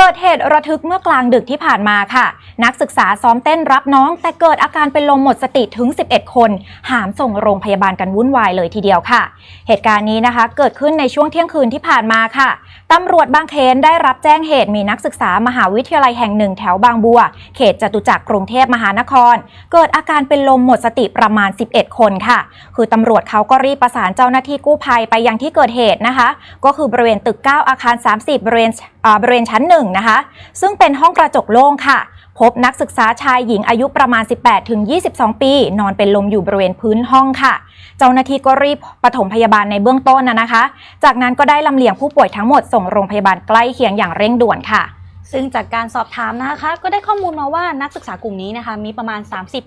เกิดเหตุระทึกเมื่อกลางดึกที่ผ่านมาค่ะ นักศึกษาซ้อมเต้นรับน้อง แต่เกิดอาการเป็นลมหมดสติถึง 11 คน หามส่งโรงพยาบาลกันวุ่นวายเลยทีเดียวค่ะ เหตุการณ์นี้นะคะ เกิดขึ้นในช่วงเที่ยงคืนที่ผ่านมาค่ะตำรวจบางเขนได้รับแจ้งเหตุมีนักศึกษามหาวิทยาลัยแห่งหนึ่งแถวบางบัว เขตจตุจักรกรุงเทพมหานคร เกิดอาการเป็นลมหมดสติประมาณ 11 คนค่ะ คือตำรวจเขาก็รีบประสานเจ้าหน้าที่กู้ภัยไปยังที่เกิดเหตุนะคะ ก็คือบริเวณตึก 9 อาคาร 30บริเวณบริเวณชั้น1นะคะ ซึ่งเป็นห้องกระจกโล่งค่ะ พบนักศึกษาชายหญิงอายุประมาณ 18ถึง22 ปี นอนเป็นลมอยู่บริเวณพื้นห้องค่ะ เจ้าหน้าที่ก็รีบปฐมพยาบาลในเบื้องต้นนะนะคะ จากนั้นก็ได้ลำเลียงผู้ป่วยทั้งหมดส่งโรงพยาบาลใกล้เคียงอย่างเร่งด่วนค่ะซึ่งจากการสอบถามนะคะ ก็ได้ข้อมูลมาว่านักศึกษากลุ่มนี้นะคะ มีประมาณ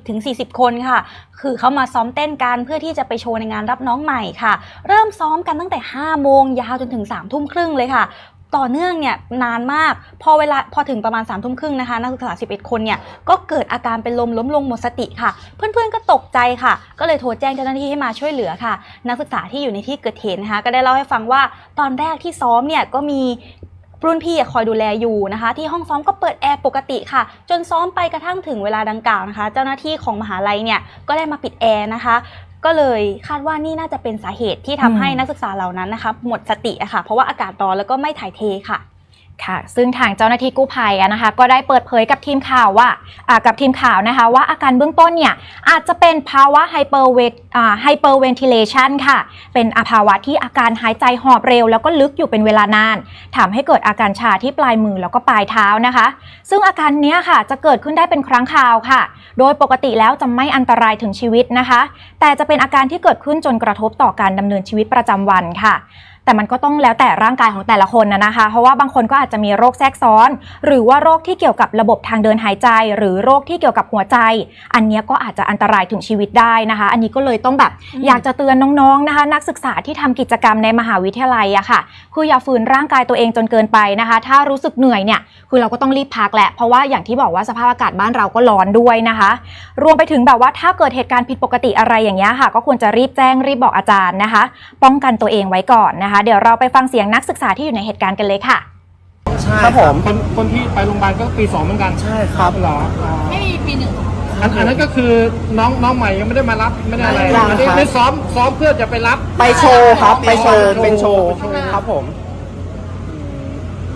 30-40 คนค่ะ คือเขามาซ้อมเต้นกันเพื่อที่จะไปโชว์ในงานรับน้องใหม่ค่ะ เริ่มซ้อมกันตั้งแต่ 5 โมงยาวจนถึง 3 ทุ่มครึ่งเลยค่ะ ต่อเนื่องเนี่ยนานมาก พอเวลาพอถึงประมาณ3ามทุ่มครึ่งนะคะนักศึกษา 11 คนเนี่ยก็เกิดอาการเป็นลมล้มลงหมดสติค่ะ เพื่อนๆก็ตกใจค่ะ ก็เลยโทรแจ้งเจ้าหน้าที่ให้มาช่วยเหลือค่ะ นักศึกษาที่อยู่ในที่เกิดเหตุนะคะก็ได้เล่าให้ฟังว่าตอนแรกที่ซ้อมเนี่ยก็มีรุ่นพี่คอยดูแลอยู่นะคะ ที่ห้องซ้อมก็เปิดแอร์ปกติค่ะ จนซ้อมไปกระทั่งถึงเวลาดังกล่าวนะคะ เจ้าหน้าที่ของมหาลัยเนี่ยก็ได้มาปิดแอร์นะคะ ก็เลยคาดว่านี่น่าจะเป็นสาเหตุที่ทำให้อืมนักศึกษาเหล่านั้นนะคะหมดสติอะค่ะเพราะว่าอากาศร้อนแล้วก็ไม่ถ่ายเทค่ะ ค่ะซึ่งทางเจ้าหน้าที่กู้ภัยนะคะก็ได้เปิดเผยกับทีมข่าวว่ากับทีมข่าวนะคะว่าอาการเบื้องต้นเนี่ยอาจจะเป็นภาวะไฮเปอร์เวไฮเปอร์เวนทิเลชันค่ะ เป็นอาภาวะที่อาการหายใจหอบเร็ว แล้วก็ลึกอยู่เป็นเวลานานทำให้เกิดอาการชาที่ปลายมือแล้วก็ปลายเท้านะคะ ซึ่งอาการเนี้ยค่ะจะเกิดขึ้นได้เป็นครั้งคราวค่ะ โดยปกติแล้วจะไม่อันตรายถึงชีวิตนะคะ แต่จะเป็นอาการที่เกิดขึ้นจนกระทบต่อการดำเนินชีวิตประจำวันค่ะแต่มันก็ต้องแล้วแต่ร่างกายของแต่ละคนนะนะคะ เพราะว่าบางคนก็อาจจะมีโรคแทรกซ้อน หรือว่าโรคที่เกี่ยวกับระบบทางเดินหายใจ หรือโรคที่เกี่ยวกับหัวใจ อันเนี้ยก็อาจจะอันตรายถึงชีวิตได้นะคะ อันนี้ก็เลยต้องแบบอืมอยากจะเตือนน้องๆนะคะ นักศึกษาที่ทำกิจกรรมในมหาวิทยาลัยอะค่ะ คืออย่าฝืนร่างกายตัวเองจนเกินไปนะคะ ถ้ารู้สึกเหนื่อยเนี่ยคือเราก็ต้องรีบพักแหละเพราะว่าอย่างที่บอกว่าสภาพอากาศบ้านเราก็ร้อนด้วยนะคะ รวมไปถึงแบบว่าถ้าเกิดเหตุการณ์ผิดปกติอะไรอย่างเงี้ยค่ะ ก็ควรจะรีบแจ้งรีบบอกอาจารย์นะคะ ป้องกันตัวเองไว้ก่อนนะคะเดี๋ยวเราไปฟังเสียงนักศึกษาที่อยู่ในเหตุการณ์กันเลยค่ะ ใช่ครับผมคนคนที่ไปโรงพยาบาลก็ปีสองเหมือนกันใช่ครับเหรออ๋อไม่มีปีหนึ่ง อันอันนั้นก็คือน้องน้องใหม่ยังไม่ได้มารับไม่ได้อะไรยังอันนี้ครับ ได้ซ้อมซ้อมเพื่อจะไปรับ ไปโชว์ครับ ไปโชว์ไปโชว์เป็นโชว์ไปโชว์ ครับผม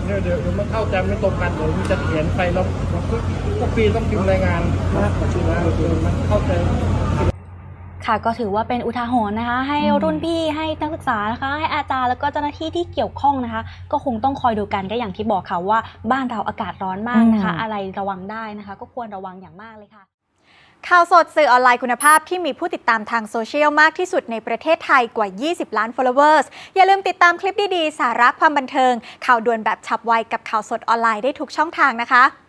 เดี๋ยวเดี๋ยวเดี๋ยวมันเข้าใจไม่ตรงกันเดี๋ยวมันจะเขียนไปแล้วทุกทุกปีต้องพิมพ์รายงานนะเดี๋ยวมันเข้าใจ ค่ะก็ถือว่าเป็นอุทาหรณ์นะคะ ให้รุ่นพี่ให้นักศึกษานะคะ ให้อาจารย์แล้วก็เจ้าหน้าที่ที่เกี่ยวข้องนะคะ ก็คงต้องคอยดูกันก็อย่างที่บอกค่ะว่าบ้านเราอากาศร้อนมากนะคะอืมอะไรระวังได้นะคะ ก็ควรระวังอย่างมากเลยค่ะ ข่าวสดสื่อออนไลน์คุณภาพที่มีผู้ติดตามทางโซเชียลมากที่สุดในประเทศไทยกว่า 20 ล้าน followers อย่าลืมติดตามคลิปดี ๆ สาระความบันเทิง ข่าวด่วนแบบฉับไวกับข่าวสดออนไลน์ได้ทุกช่องทางนะคะ